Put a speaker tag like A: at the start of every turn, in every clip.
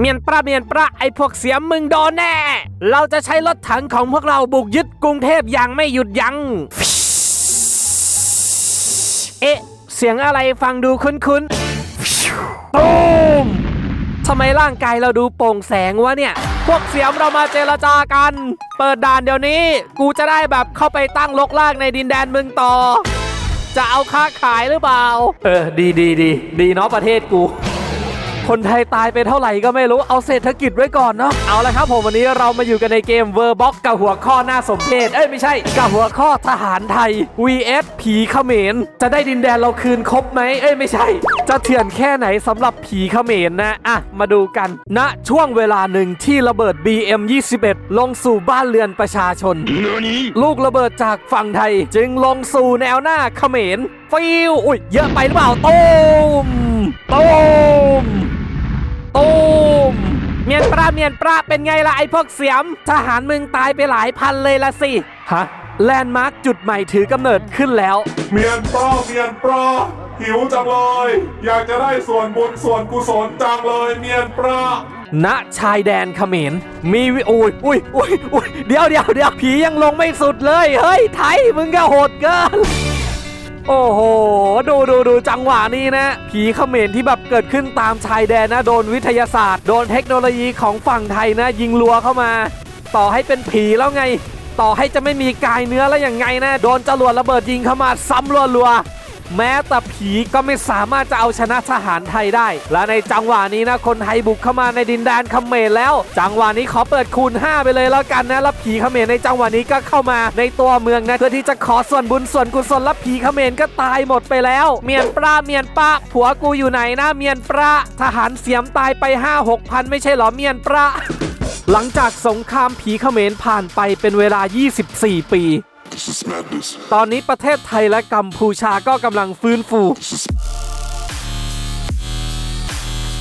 A: เมียนปราเมียนปราไอพวกเสียมมึงโดนแน่ เราจะใช้รถถังของพวกเราบุกยึดกรุงเทพอย่างไม่หยุดยัง้ง เอ๊ะ เสียงอะไรฟังดูคุ้นๆตูมทำไมร่างกายเราดูโปร่งแสงวะเนี่ย พวกเสียมเรามาเจรจากัน เปิดด่านเดี๋ยวนี้ กูจะได้แบบเข้าไปตั้งลกลากในดินแดนมึงต่อ จะเอาค้าขายหรือเปล่า เออ ดีดีดีดีเนาะประเทศกู คนไทยตายไปเท่าไหร่ก็ไม่รู้เอาเศรษฐกิจไว้ก่อนเนาะเอาละครับผมวันนี้เรามาอยู่กันในเกมเวอร์บ็อกกับหัวข้อหน้าสมเพชเอ้ยไม่ใช่กับหัวข้อทหารไทย vs ผีเขมร จะได้ดินแดนเราคืนครบไหมเอ้ยไม่ใช่ จะเถื่อนแค่ไหนสำหรับผีเขมรนะอะมาดูกันณช่วงเวลาหนึ่งที่ระเบิด BM 21 ลงสู่บ้านเรือนประชาชน ลูกระเบิดจากฝั่งไทย จึงลงสู่แนวหน้าเขมรฟิวอุ้ยเยอะไปหรือเปล่าตูมตูมตูม เมียนปลาเมียนปลาเป็นไงล่ะไอพวกเสียม ทหารมึงตายไปหลายพันเลยละสิฮะแลนด์มาร์คจุดใหม่ถือกำเนิดขึ้นแล้ว
B: เมียนปลาเมียนปลาหิวจังเลย อยากจะได้ส่วนบุญส่วนกุศลจังเลยเมียนปลา
A: ณชายแดนเขมรมีวิอุ้ยอุ้ยอุ้ยอุ้ยเดี๋ยวเดี๋ยวเดี๋ยวผียังลงไม่สุดเลย เฮ้ย ไทยมึงก็โหดเกิน โอ้โห ดูดูดูจังหวะนี้นะ ผีเขมรที่แบบเกิดขึ้นตามชายแดนนะ โดนวิทยาศาสตร์ โดนเทคโนโลยีของฝั่งไทยนะ ยิงรัวเข้ามา ต่อให้เป็นผีแล้วไง ต่อให้จะไม่มีกายเนื้อแล้วยังไงนะ โดนจรวดระเบิดยิงเข้ามาซ้ำรัวๆ แม้แต่ผีก็ไม่สามารถจะเอาชนะทหารไทยได้ และในจังหวะนี้นะคนไทยบุกเข้ามาในดินแดนเขมรแล้ว จังหวะนี้ขอเปิดคูณ 5 ไปเลยแล้วกันนะแล้วผีเขมรในจังหวะนี้ก็เข้ามาในตัวเมืองนะเพื่อที่จะขอส่วนบุญส่วนกุศลและผีเขมรก็ตายหมดไปแล้ว เมียนปลาเมียนปะผัวกูอยู่ไหนนะเมียนปลาทหารเสียมตายไป 5 6พันไม่ใช่หรอเมียนปลาหลังจากสงครามผีเขมรผ่านไปเป็นเวลา 24 ปี ตอนนี้ประเทศไทยและกัมพูชาก็กำลังฟื้นฟู
B: This is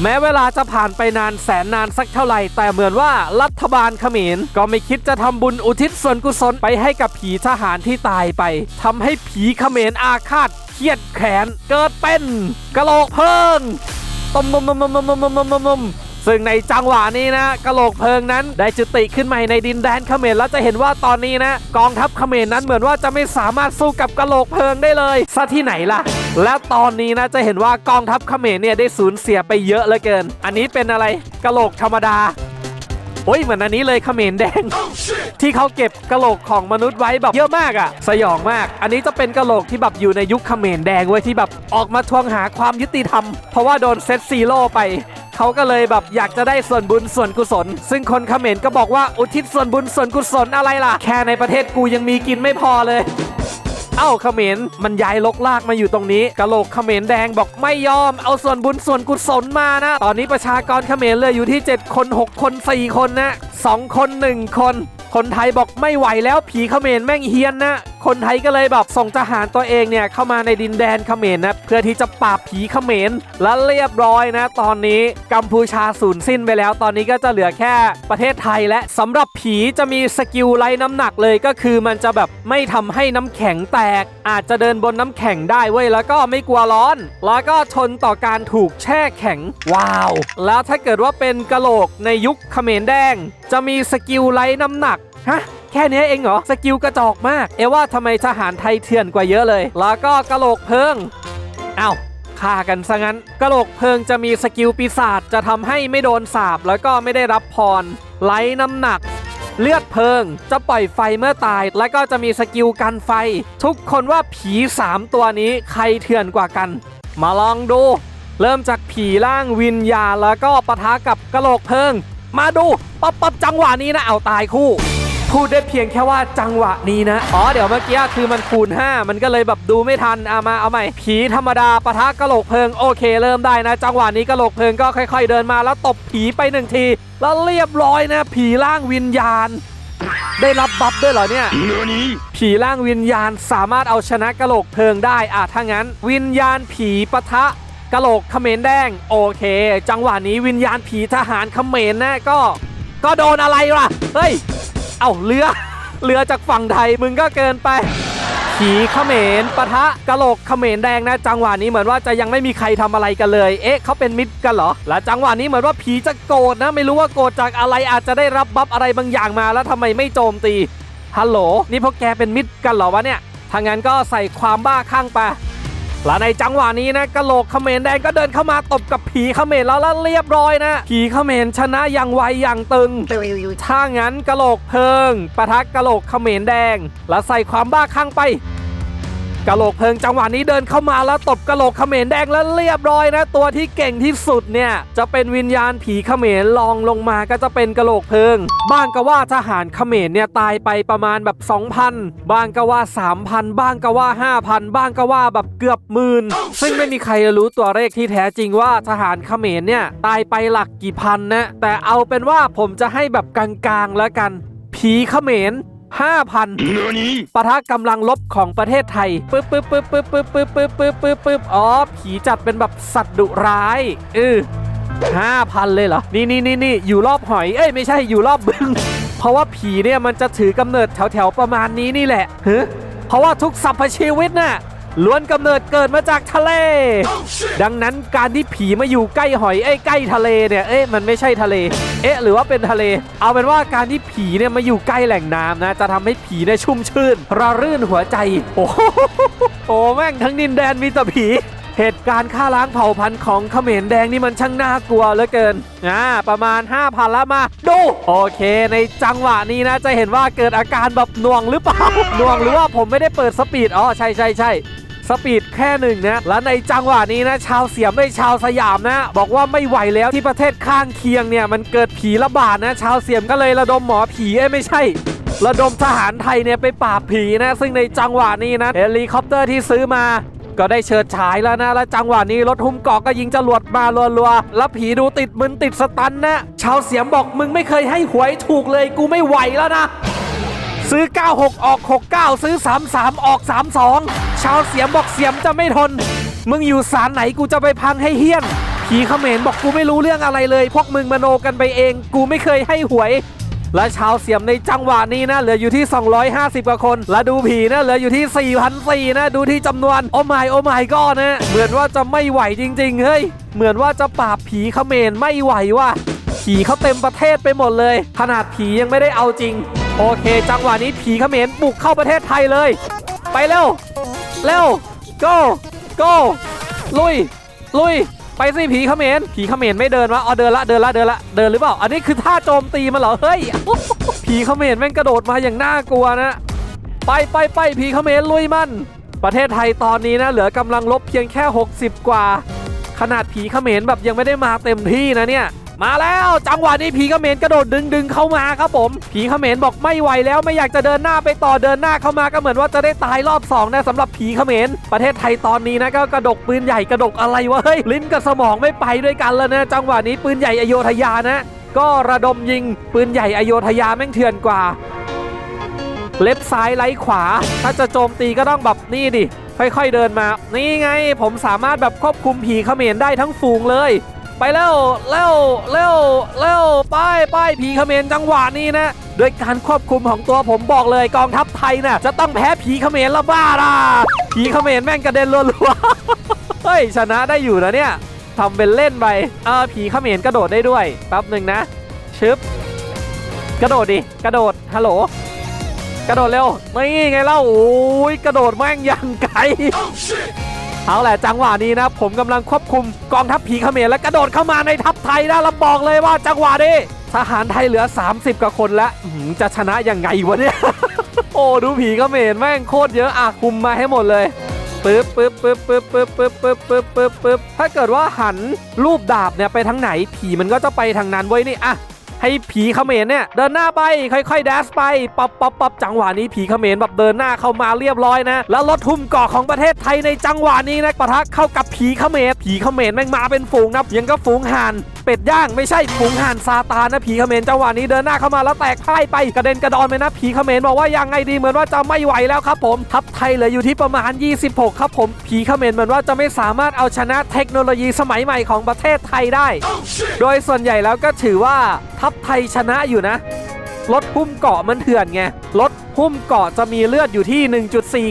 A: แม้เวลาจะผ่านไปนานแสนนานสักเท่าไหร่ แต่เหมือนว่ารัฐบาลเขมรก็ไม่คิดจะทำบุญอุทิศส่วนกุศลไปให้กับผีทหารที่ตายไปทำให้ผีเขมรอาฆาตเครียดแค้นเกิดเป็นกะโหลกเพิงตมมมมมมมมมมมม ซึ่งในจังหวะนี้นะกะโหลกเพลิงนั้นได้จุติขึ้นใหม่ในดินแดนเขมรแล้วจะเห็นว่าตอนนี้นะ กองทัพเขมรนั้นเหมือนว่าจะไม่สามารถสู้กับกะโหลกเพลิงได้เลยซะที่ไหนล่ะ และตอนนี้นะจะเห็นว่ากองทัพเขมรเนี่ยได้สูญเสียไปเยอะเหลือเกิน อันนี้เป็นอะไรกะโหลกธรรมดาโอ้ยเหมือนอันนี้เลยเขมรแดง ที่เขาเก็บกะโหลกของมนุษย์ไว้แบบเยอะมากอะสยองมาก อันนี้จะเป็นกะโหลกที่แบบอยู่ในยุคเขมรแดงเว้ที่แบบออกมาทวงหาความยุติธรรม เพราะว่าโดนเซตซีโร่ไป เขาก็เลยแบบอยากจะได้ส่วนบุญส่วนกุศล ซึ่งคนเขมรก็บอกว่าอุทิศส่วนบุญส่วนกุศลอะไรล่ะ แค่ในประเทศกูยังมีกินไม่พอเลยเอ้าเขมรมันย้ายลกลากมาอยู่ตรงนี้กะโหลกเขมรแดงบอกไม่ยอม เอาส่วนบุญส่วนกุศลมานะ ตอนนี้ประชากรเขมรเลยอยู่ที่ 7 คน 6 คน 4 คนนะ 2 คน 1 คน คนไทยบอกไม่ไหวแล้วผีเขมรแม่งเฮียนนะ คนไทยก็เลยแบบส่งทหารตัวเองเนี่ยเข้ามาในดินแดนเขมรนะเพื่อที่จะปราบผีเขมรและเรียบร้อยนะ ตอนนี้กัมพูชาสูญสิ้นไปแล้ว ตอนนี้ก็จะเหลือแค่ประเทศไทยและสำหรับผีจะมีสกิลไล่น้ำหนักเลยก็คือมันจะแบบไม่ทำให้น้ำแข็งแตก อาจจะเดินบนน้ำแข็งได้เว้ยแล้วก็ไม่กลัวร้อน แล้วก็ทนต่อการถูกแช่แข็งว้าว แล้วถ้าเกิดว่าเป็นกะโหลกในยุคเขมรแดง จะมีสกิลไล่น้ำหนักฮะ แค่นี้เองเหรอ สกิลกระจอกมาก เอว่าทำไมทหารไทยเถื่อนกว่าเยอะเลย แล้วก็กระโหลกเพิงเอ้าฆ่ากันซะงั้นกระโหลกเพิงจะมีสกิลปีศาจจะทำให้ไม่โดนสาบแล้วก็ไม่ได้รับพรไล่น้ำหนัก เลือดเพิงจะปล่อยไฟเมื่อตาย แล้วก็จะมีสกิลกันไฟ ทุกคนว่าผี 3 ตัวนี้ใครเถื่อนกว่ากัน มาลองดู เริ่มจากผีร่างวิญญาแล้วก็ปะทะกับกระโหลกเพิง มาดูป๊อปป๊อปจังหวะนี้นะเอาตายคู่ พูดได้เพียงแค่ว่าจังหวะนี้นะ อ๋อ เดี๋ยวเมื่อกี้คือมันคูณ 5 มันก็เลยแบบดูไม่ทันเอามาเอาใหม่ ผีธรรมดาปะทะกะโหลกเพลิง โอเค เริ่มได้นะ จังหวะนี้กะโหลกเพลิงก็ค่อย ๆ เดินมาแล้วตบผีไปหนึ่งที แล้วเรียบร้อยนะ ผีร่างวิญญาณ ได้รับบัฟด้วยเหรอเนี่ย ผีร่างวิญญาณสามารถเอาชนะกะโหลกเพลิงได้อะถ้างั้น วิญญาณผีปะทะกะโหลกเขมรแดง โอเค จังหวะนี้วิญญาณผีทหารเขมรนะก็ ก็โดนอะไรล่ะ เฮ้ยเอ้าเรือ เรือจากฝั่งไทยมึงก็เกินไปฝผีเขมรปะทะกะโหลกเขมรแดงนะ จังหวะนี้เหมือนว่าจะยังไม่มีใครทำอะไรกันเลย เอ๊ะเขาเป็นมิตรกันเหรอ และจังหวะนี้เหมือนว่าผีจะโกรธนะ ไม่รู้ว่าโกรธจากอะไรอาจจะได้รับบัฟอะไรบางอย่างมาแล้วทำไมไม่โจมตีฮัลโหลนี่พวกแกเป็นมิตรกันเหรอวะเนี่ยถ้างั้นก็ใส่ความบ้าข้างไป และในจังหวะนี้นะกะโหลกเขมรแดงก็เดินเข้ามาตบกับผีเขมรแล้วแล้วเรียบร้อยนะ ผีเขมรชนะอย่างไวอย่างตึง ถ้างั้นกะโหลกเพิงปะทะกะโหลกเขมรแดง และใส่ความบ้าคลั่งไป กะโหลกเพิงจังหวะนี้เดินเข้ามาแล้วตบกะโหลกเขมรแดงแล้วเรียบร้อยนะ ตัวที่เก่งที่สุดเนี่ยจะเป็นวิญญาณผีเขมรลองลงมาก็จะเป็นกะโหลกเพิง บ้างก็ว่าทหารเขมรเนี่ยตายไปประมาณแบบ 2,000 บ้างก็ว่า 3,000 บ้างก็ว่า 5,000 บ้างก็ว่าแบบเกือบหมื่นซึ่งไม่มีใครรู้ตัวเลขที่แท้จริงว่าทหารเขมรเนี่ยตายไปหลักกี่พันนะแต่เอาเป็นว่าผมจะให้แบบกลางๆแล้วกันผีเขมร 5,000ปะทะกำลังลบของประเทศไทยปึ๊บปึ๊บปึ๊บปึ๊บปึ๊บปึ๊บปึ๊บปึ๊บปึ๊บปึ๊บอ๋อผีจัดเป็นแบบสัตว์ดุร้ายเออห้าพันเลยเหรอ นี่นี่นี่นี่อยู่รอบหอย เอ้ยไม่ใช่อยู่รอบบึง เพราะว่าผีเนี่ยมันจะถือกำเนิดแถวแถวๆประมาณนี้นี่แหละเฮ้เพราะว่าทุกสรรพชีวิตน่ะ ล้วนกำเนิดเกิดมาจากทะเล ดังนั้นการที่ผีมาอยู่ใกล้หอยเอ้ยใกล้ทะเลเนี่ยเอ๊ะมันไม่ใช่ทะเล เอ๊ะ หรือว่าเป็นทะเล เอาเป็นว่าการที่ผีเนี่ยมาอยู่ใกล้แหล่งน้ำนะ จะทำให้ผีเนี่ยชุ่มชื่นระรื่นหัวใจ โอ้โหโอ้แม่งทั้งดินแดนมีแต่ผีเหตุการณ์ฆ่าล้างเผ่าพันธุ์ของเขมรแดงนี่มันช่างน่ากลัวเหลือเกิน อ่า ประมาณ 5,000ละมา ดู โอเค ในจังหวะนี้นะ จะเห็นว่าเกิดอาการแบบหน่วงหรือเปล่าหน่วงหรือว่าผมไม่ได้เปิดสปีด อ๋อ ใช่ใช่ใช่ สปีดแค่หนึ่งนะและในจังหวะนี้นะชาวเสียมไม่ชาวสยามนะ บอกว่าไม่ไหวแล้วที่ประเทศข้างเคียงเนี่ยมันเกิดผีระบาดนะ ชาวเสียมก็เลยระดมหมอผีเอ้ไม่ใช่ระดมทหารไทยเนี่ยไปปราบผีนะ ซึ่งในจังหวะนี้นะเฮลิคอปเตอร์ที่ซื้อมา ก็ได้เชิดฉายแล้วนะ และจังหวะนี้รถหุ้มเกาะก็ยิงจรวดมารัวๆ แล้วผีดูติดมึนติดสตันนะ ชาวเสียมบอกมึงไม่เคยให้หวยถูกเลยกูไม่ไหวแล้วนะ ซื้อ 96 ออก 69 ซื้อ 33 ออก 32 ชาวเสียมบอกเสียมจะไม่ทน มึงอยู่สารไหนกูจะไปพังให้เฮี้ยน ผีเขมรบอกกูไม่รู้เรื่องอะไรเลย พวกมึงมโนกันไปเอง กูไม่เคยให้หวย และชาวเสียมในจังหวะนี้นะ เหลืออยู่ที่ 250 กว่าคน และดูผีนะเหลืออยู่ที่4,400นะ ดูที่จำนวน โอ้ไม่โอ้ไม่ก็นะ เหมือนว่าจะไม่ไหวจริง ๆ เฮ้ย เหมือนว่าจะปราบผีเขมรไม่ไหวว่ะ ผีเขาเต็มประเทศไปหมดเลย ขนาดผียังไม่ได้เอาจริง โอเค จังหวะนี้ผีเขมรบุกเข้าประเทศไทยเลย ไปเร็ว เร็ว go go ลุย ลุย ไปสิผีเขมรผีเขมรไม่เดินวะอ๋อเดินละเดินละเดินละเดินหรือเปล่า อันนี้คือท่าโจมตีมันเหรอ เฮ้ย ผีเขมรแม่งกระโดดมาอย่างน่ากลัวนะ ไปไปไปผีเขมรลุยมัน ประเทศไทยตอนนี้นะ เหลือกำลังลบเพียงแค่ 60 กว่า ขนาดผีเขมรแบบยังไม่ได้มาเต็มที่นะเนี่ย มาแล้วจังหวะนี้ผีเขมรกระโดดดึงดึงเข้ามาครับผม ผีเขมรบอกไม่ไหวแล้วไม่อยากจะเดินหน้าไปต่อเดินหน้าเข้ามาก็เหมือนว่าจะได้ตายรอบสองนะสำหรับผีเขมรประเทศไทยตอนนี้นะก็กระดกปืนใหญ่กระดกอะไรวะเฮ้ยลิ้นกับสมองไม่ไปด้วยกันแล้วนะจังหวะนี้ปืนใหญ่อโยธยานะ ก็ระดมยิงปืนใหญ่อโยธยาแม่งเถื่อนกว่า เล็บซ้ายไล้ขวา ถ้าจะโจมตีก็ต้องแบบนี่ดิค่อยๆเดินมา นี่ไง ผมสามารถแบบควบคุมผีเขมรได้ทั้งฝูงเลย ไปเร็วเร็วเร็วเร็วไปไปผีเขมรจังหวะนี้นะด้วยการควบคุมของตัวผมบอกเลยกองทัพไทยน่ะจะต้องแพ้ผีเขมรละบ้าล่ะผีเขมรแม่งกระเด็นรัวๆเฮ้ยชนะได้อยู่นะเนี่ยทำเป็นเล่นไปเออผีเขมรกระโดดได้ด้วยแป๊บหนึ่งนะชึบกระโดดดิกระโดดฮัลโหลกระโดดเร็วนี่ไงเล่าโอ้ยกระโดดแม่งยังไกล เอาแหละจังหวะนี้นะผมกำลังควบคุมกองทัพผีเขมรและกระโดดเข้ามาในทัพไทยนะแล้วบอกเลยว่าจังหวะนี้ทหารไทยเหลือ 30กว่าคนแล้วจะชนะยังไงวะเนี่ย โอ้ดูผีเขมรแม่งโคตรเยอะอะคุมมาให้หมดเลยปึ๊บปึ๊บปึ๊บปึ๊บปึ๊บปึ๊บปึ๊บปึ๊บปึ๊บปึ๊บถ้าเกิดว่าหันรูปดาบเนี่ยไปทางไหนผีมันก็จะไปทางนั้นไว้ยนี่อะ ให้ผีเขมรเนี่ยเดินหน้าไปค่อยๆแดสไปปับปับปับจังหวะนี้ผีเขมรแบบเดินหน้าเข้ามาเรียบร้อยนะ แล้วรถทุ่มเกาะของประเทศไทยในจังหวะนี้นะปะทะเข้ากับผีเขมรผีเขมรแม่งมาเป็นฝูงนะยังก็ฝูงห่าน เป็ดย่างไม่ใช่ฝูงห่านซาตานนะผีเขมรจังหวะนี้เดินหน้าเข้ามาแล้วแตกพ่ายไปกระเด็นกระดอนไปนะผีเขมรบอกว่ายังไงดีเหมือนว่าจะไม่ไหวแล้วครับผมทัพไทยเหลืออยู่ที่ประมาณ 26 ครับผมผีเขมรเหมือนว่าจะไม่สามารถเอาชนะเทคโนโลยีสมัยใหม่ของประเทศไทยได้ โดยส่วนใหญ่แล้วก็ถือว่าทัพไทยชนะอยู่นะ รถหุ้มเกาะมันเถื่อนไง รถหุ้มเกาะจะมีเลือดอยู่ที่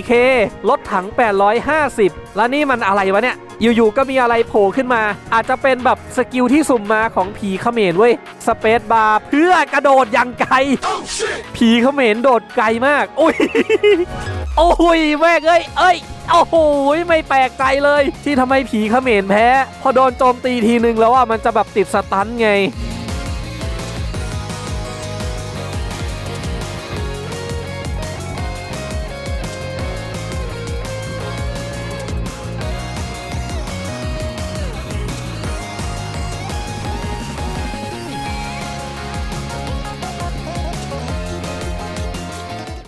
A: 1.4K รถถัง 850 แล้วนี่มันอะไรวะเนี่ย อยู่ๆ ก็มีอะไรโผล่ขึ้นมา อาจจะเป็นแบบสกิลที่สุ่มมาของผีเขมรเว้ย สเปซบาร์เพื่อกระโดดยังไกล ผีเขมรโดดไกลมากโอ้ย โอ้ยแม่เอ้ย เอ้ยโอ้โหไม่แปลกใจเลย ที่ทำไมผีเขมรแพ้ พอโดนโจมตีทีนึงแล้วอะมันจะแบบติดสตันไง